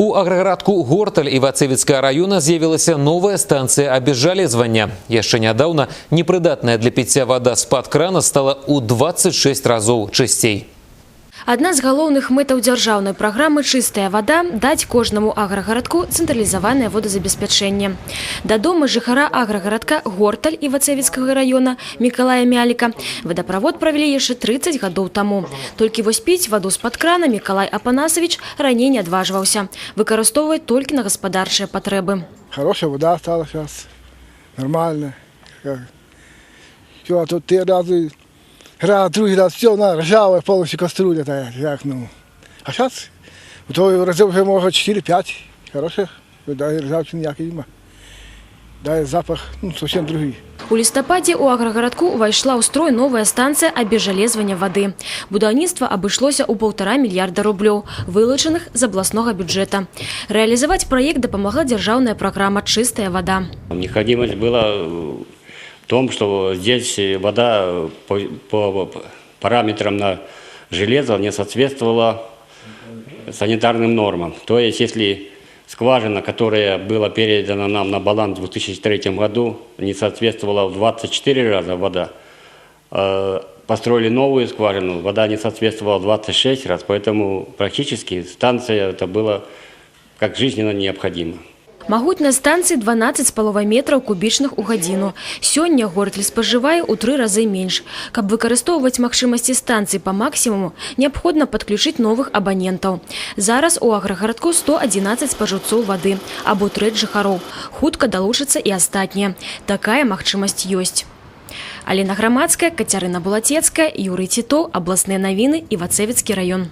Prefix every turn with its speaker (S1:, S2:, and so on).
S1: У аграгарадку Горталь Івацевіцкага района з'явілася новая станцыя абезжалезвання. Яшчэ нядаўна непрыдатная для піцця вада з-пад крана стала ў 26 разоў чысцей.
S2: Адна з галоўных мэтаў дзяржаўнай праграмы чыстая вада даць кожнаму аграгарадку цэнтралізаванае водазабеспячэнне. Да дома жыхара аграгарадка Горталь і Вацевіцкага района Мікалая Мяліка вадаправод правялі яшчэ 30 гадоў таму. Толькі вось піць ваду з-пад крана Мікалай Апанасавіч раней не адважваўся. Выкарыстоўваць толькі на гаспадарчыя патрэбы.
S3: Хорошая вода стала сейчас. Нормально. Все, а тут те разы, раз, другий раз, все, на, ржавая полностью кастрюля, так, як, ну. А сейчас, то разів вже може 4-5. Хороших, да, і ржавчини ніякої нема. Да, і запах, ну, зовсім другий.
S2: У лістападзе ў аграгарадку ўвайшла ў строй новая станцыя абезжалезвання вады. Будаўніцтва абышлося ў паўтара мільярда рублёў, вылучаных з абласнога бюджэта. Рэалізаваць праект дапамагла дзяржаўная праграма «Чыстая вода».
S4: Необходимость была в том, что здесь вода по, по параметрам на железо не соответствовала санитарным нормам. То есть, если скважина, которая была передана нам на баланс в 2003 году, не соответствовала в 24 раза вода, э, построили новую скважину, вода не соответствовала в 26 раз, поэтому практически станция это было как жизненно необходимо.
S2: Магутная станцыя 12,5 метраў кубічных у гадзіну. Сёння Гортель спажывае ў тры разы менш. Каб выкарыстоўваць магчымасці станцыі па максімуму, неабходна падключыць новых абанентаў. Зараз у аграгарадку 111 спажыўцоў вады, або трэць жыхароў. Хутка далучацца і астатнія. Такая магчымасць ёсць. Алена Грамадская, Кацярына Булацецкая, Юрый Тито, абласныя навіны і Вацевіцкі раён.